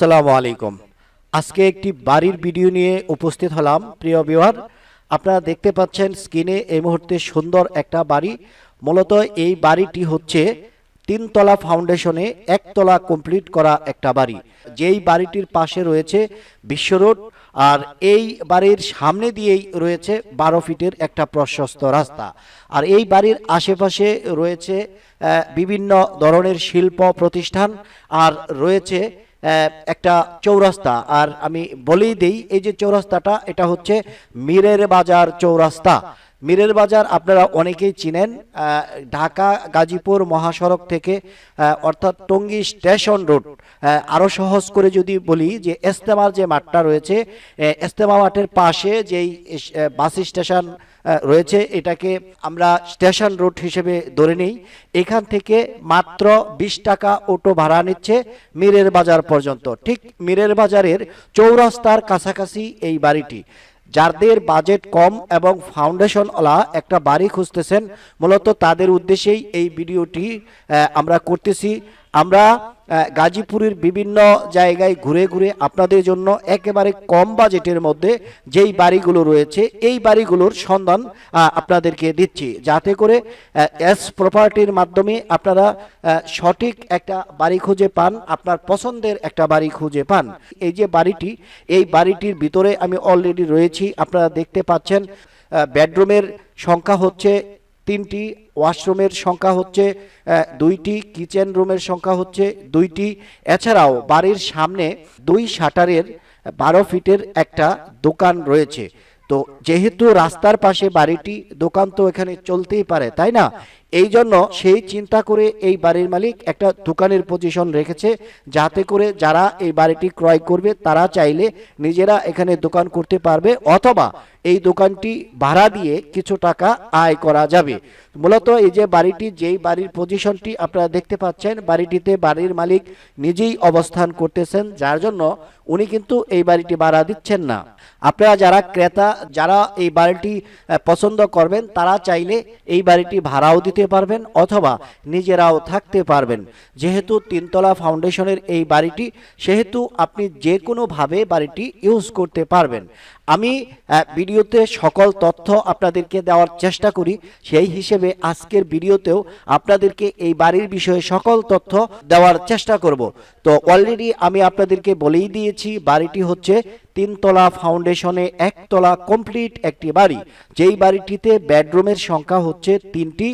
আসসালামু আলাইকুম। আজকে একটি বাড়ির ভিডিও নিয়ে উপস্থিত হলাম। প্রিয় বিহার আপনারা দেখতে পাচ্ছেন স্ক্রিনে এই মুহূর্তে সুন্দর একটা বাড়ি। মূলত এই বাড়িটি হচ্ছে তিনতলা ফাউন্ডেশনে একতলা কমপ্লিট করা একটা বাড়ি। যেই বাড়িটির পাশে রয়েছে বিশ্ব রোড আর এই বাড়ির সামনে দিয়েই রয়েছে বারো ফিটের একটা প্রশস্ত রাস্তা। আর এই বাড়ির আশেপাশে রয়েছে বিভিন্ন ধরনের শিল্প প্রতিষ্ঠান আর রয়েছে একটা চৌরাস্তা। আর আমি বলেই দেই, এই যে চৌরাস্তাটা, এটা হচ্ছে মীরের বাজার চৌরাস্তা। মীরের বাজার আপনারা অনেকেই চিনেন ঢাকা, গাজীপুর মহাসড়ক থেকে অর্থাৎ টঙ্গী স্টেশন রোড। আরও সহজ করে যদি বলি যে এস্তেমার যে মাঠটা রয়েছে এস্তেমা মাঠের পাশে যেই বাস স্টেশন রয়েছে। এটাকে আমরা স্টেশন রোড হিসেবে ধরে নিই। এখান থেকে মাত্র বিশ টাকা অটো ভাড়া নিচ্ছে মিরের বাজার পর্যন্ত। ঠিক মীরের বাজারের চৌরাস্তার কাছাকাছি এই বাড়িটি। যাদের বাজেট কম এবং ফাউন্ডেশনওয়ালা একটা বাড়ি খুঁজতেছেন, মূলত তাদের উদ্দেশ্যেই এই ভিডিওটি আমরা করতেছি। আমরা গাজীপুরের বিভিন্ন জায়গায় ঘুরে ঘুরে আপনাদের জন্য একেবারে কম বাজেটের মধ্যে যেই বাড়িগুলো রয়েছে, এই বাড়িগুলোর সন্ধান আপনাদেরকে দিচ্ছি। যাতে করে এস প্রপার্টির মাধ্যমে আপনারা সঠিক একটা বাড়ি খুঁজে পান, আপনার পছন্দের একটা বাড়ি খুঁজে পান। এই যে বাড়িটি, এই বাড়িটির ভিতরে আমি অলরেডি রয়েছি, আপনারা দেখতে পাচ্ছেন বেডরুমের সংখ্যা হচ্ছে তিনটি ওয়াশরুমের সংখ্যা হচ্ছে দুইটি কিচেন রুমের সংখ্যা হচ্ছে দুইটি। এছাড়াও বাড়ির সামনে দুই শাটারের বারো ফিটের একটা দোকান রয়েছে। তো যেহেতু রাস্তার পাশে বাড়িটি, দোকান তো এখানে চলতেই পারে, তাই না? এই জন্য সেই চিন্তা করে এই বাড়ির মালিক একটা দোকানের পজিশন রেখেছে যাতে করে যারা এই বাড়িটি ক্রয় করবে তারা চাইলে নিজেরা এখানে দোকান করতে পারবে অথবা এই দোকানটি ভাড়া দিয়ে কিছু টাকা আয় করা যাবে। মূলত এই যে বাড়িটি যেই বাড়ির পজিশনটি আপনারা দেখতে পাচ্ছেন বাড়িটিতে বাড়ির মালিক নিজেই অবস্থান করতেছেন যার জন্য উনি কিন্তু এই বাড়িটি ভাড়া দিচ্ছেন না। আপনারা যারা ক্রেতা যারা এই বাড়িটি পছন্দ করবেন তারা চাইলে এই বাড়িটি ভাড়াও দিতে পারবেন অথবা নিজেরাও থাকতে পারবেন। যেহেতু তিনতলা ফাউন্ডেশনের এই বাড়িটি, সেহেতু আপনি যে কোনোভাবে বাড়িটি ইউজ করতে পারবেন। আমি ভিডিওতে সকল তথ্য আপনাদেরকে দেওয়ার চেষ্টা করি। সেই হিসেবে আজকের ভিডিওতেও আপনাদেরকে এই বাড়ির বিষয়ে সকল তথ্য দেওয়ার চেষ্টা করব। তো অলরেডি আমি আপনাদেরকে বলেই দিয়েছি, বাড়িটি হচ্ছে তিনতলা ফাউন্ডেশনে একতলা কমপ্লিট একটি বাড়ি। যেই বাড়িটিতে বেডরুমের সংখ্যা হচ্ছে তিনটি,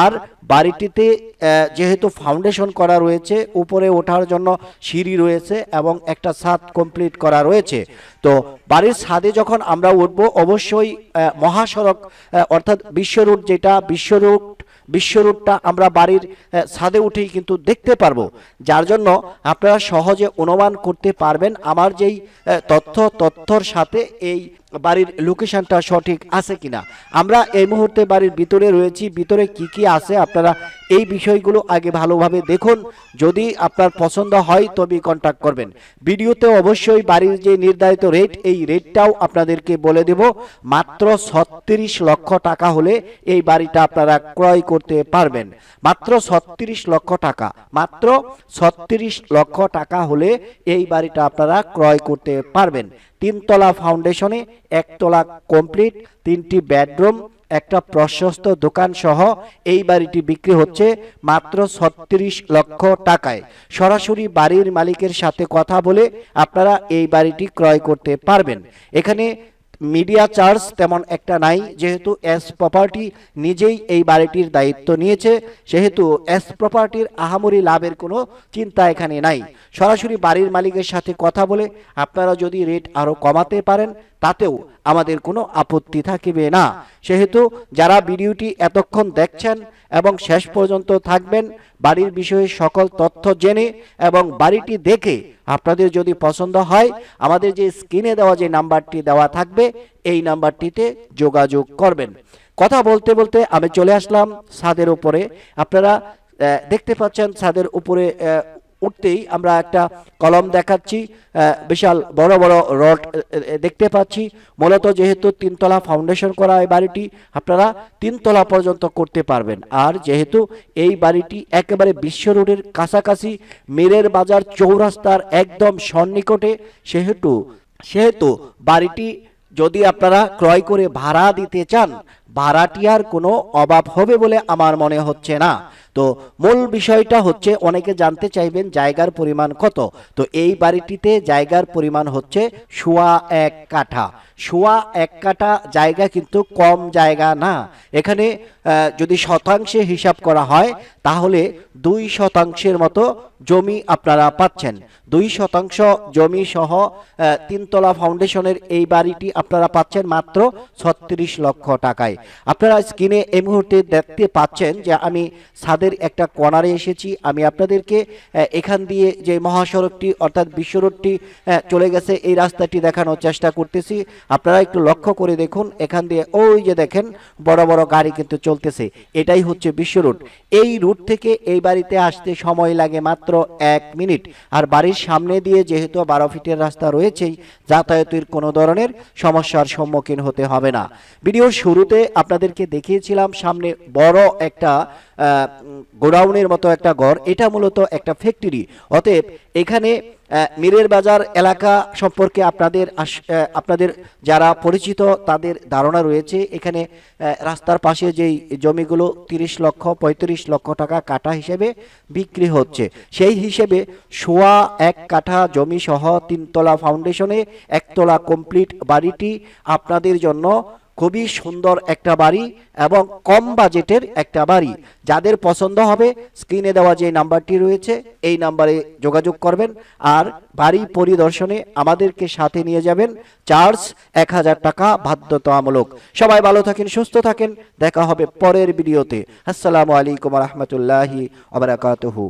আর বাড়িটিতে যেহেতু ফাউন্ডেশন করা রয়েছে, উপরে ওঠার জন্য সিঁড়ি রয়েছে এবং একটা ছাদ কমপ্লিট করা রয়েছে। তো বাড়ির ছাদে যখন আমরা উঠবো, অবশ্যই মহাসড়ক অর্থাৎ বিশ্ব রুট যেটা বিশ্ব রুট বিশ্ব রুটটা আমরা বাড়ির ছাদে উঠেই কিন্তু দেখতে পারব। যার জন্য আপনারা সহজে অনুমান করতে পারবেন আমার যেই তথ্য, তথ্যর সাথে এই বাড়ির লোকেশনটা সঠিক আছে কিনা। আমরা এই মুহূর্তে বাড়ির ভিতরে রয়েছি। ভিতরে কি কি আছে আপনারা এই বিষয়গুলো আগে ভালোভাবে দেখুন। যদি আপনার পছন্দ হয়, তবে কন্ট্যাক্ট করবেন। ভিডিওতে অবশ্যই বাড়ির যে নির্ধারিত রেট এই রেটটাও আপনাদেরকে বলে দেব। মাত্র ছত্রিশ লক্ষ টাকা হলে এই বাড়িটা আপনারা ক্রয় করতে পারবেন। মাত্র ছত্রিশ লক্ষ টাকা, মাত্র ছত্রিশ লক্ষ টাকা হলে এই বাড়িটা আপনারা ক্রয় করতে পারবেন। তিনতলা ফাউন্ডেশনে একতলা কমপ্লিট তিনটি বেডরুম একটা প্রশস্ত দোকান সহ এই বাড়িটি বিক্রি হচ্ছে মাত্র ছত্রিশ লক্ষ টাকায়। সরাসরি বাড়ির মালিকের সাথে কথা বলে আপনারা এই বাড়িটি ক্রয় করতে পারবেন। এখানে মিডিয়া চার্জ তেমন একটা নাই, যেহেতু এস প্রপার্টি নিজেই এই বাড়িটির দায়িত্ব নিয়েছে, সেহেতু এস প্রপার্টির আহামরি লাভের কোনো চিন্তা এখানে নাই। সরাসরি বাড়ির মালিকের সাথে কথা বলে আপনারা যদি রেট আরও কমাতে পারেন, তাতেও আমাদের কোনো আপত্তি থাকিবে না। সেহেতু যারা ভিডিওটি এতক্ষণ দেখছেন এবং শেষ পর্যন্ত থাকবেন, বাড়ির বিষয়ে সকল তথ্য জেনে এবং বাড়িটি দেখে আপনাদের যদি পছন্দ হয়, আমাদের যে স্ক্রিনে দেওয়া যে নাম্বারটি দেওয়া থাকবে, এই নাম্বারটিতে যোগাযোগ করবেন। কথা বলতে বলতে আমি চলে আসলাম ছাদের উপরে। আপনারা দেখতে পাচ্ছেন ছাদের উপরে উঠতেই আমরা একটা কলম দেখাচ্ছি বিশাল বড় বড় রড দেখতে পাচ্ছি। মূলত যেহেতু তিনতলা ফাউন্ডেশন করা এই বাড়িটি, আপনারা তিনতলা পর্যন্ত করতে পারবেন। আর যেহেতু এই বাড়িটি একেবারে বিশ্ব রোডের কাছাকাছি, মেরের বাজার চৌরাস্তার একদম সন্নিকটে, সেহেতু সেহেতু বাড়িটি যদি আপনারা ক্রয় করে ভাড়া দিতে চান ভাড়াটিয়ার কোনো অভাব হবে বলে আমার মনে হচ্ছে না। তো মূল বিষয়টা হচ্ছে অনেকে জানতে চাইবেন জায়গার পরিমাণ কত। তো এই বাড়িটিতে জায়গার পরিমাণ হচ্ছে শোয়া এক কাঠা। শোয়া এক কাঠা জায়গা কিন্তু কম জায়গা না। এখানে যদি শতাংশে হিসাব করা হয়, তাহলে দুই শতাংশের মতো জমি আপনারা পাচ্ছেন। দুই শতাংশ জমি সহ তিনতলা ফাউন্ডেশনের এই বাড়িটি আপনারা পাচ্ছেন মাত্র ছত্রিশ লক্ষ টাকায়। আপনারা স্ক্রিনে এই মুহূর্তে দেখতে পাচ্ছেন যে আমি ছাদের একটা কর্নারে এসেছি। আমি আপনাদেরকে এখান দিয়ে যে মহাসড়কটি অর্থাৎ বিশ্ব রোডটি চলে গেছে, এই রাস্তাটি দেখানোর চেষ্টা করতেছি। আপনারা একটু লক্ষ্য করে দেখুন, এখান দিয়ে ওই যে দেখেন, বড় বড় গাড়ি কিন্তু চলতেছে। এটাই হচ্ছে বিশ্ব রোড। এই রুট থেকে এই বাড়িতে আসতে সময় লাগে মাত্র এক মিনিট। আর বাড়ির সামনে দিয়ে যেহেতু বারো ফিটের রাস্তা রয়েছেই, যাতায়াতের কোনো ধরনের সমস্যার সম্মুখীন হতে হবে না। ভিডিওর শুরুতে আপনাদেরকে দেখিয়েছিলাম, সামনে বড় একটা গোডাউনের মতো একটা ঘর। এটা মূলত একটা ফ্যাক্টরি অতএব এখানে মীরের বাজার এলাকা সম্পর্কে আপনাদের আপনাদের যারা পরিচিত, তাদের ধারণা রয়েছে। এখানে রাস্তার পাশে যেই জমিগুলো তিরিশ লক্ষ, পঁয়ত্রিশ লক্ষ টাকা কাঠা হিসেবে বিক্রি হচ্ছে। সেই হিসেবে সোয়া এক কাঠা জমি সহ তিনতলা ফাউন্ডেশনে একতলা কমপ্লিট বাড়িটি আপনাদের জন্য খুবই সুন্দর একটা বাড়ি এবং কম বাজেটের একটা বাড়ি। যাদের পছন্দ হবে, স্ক্রিনে দেওয়া যে নাম্বারটি রয়েছে, এই নাম্বারে যোগাযোগ করবেন আর বাড়ি পরিদর্শনে আমাদেরকে সাথে নিয়ে যাবেন। চার্জ এক হাজার টাকা, বাধ্যতামূলক। সবাই ভালো থাকেন, সুস্থ থাকেন। দেখা হবে পরের ভিডিওতে। আসসালামু আলাইকুম রহমতুল্লাহি আবরাকাতহু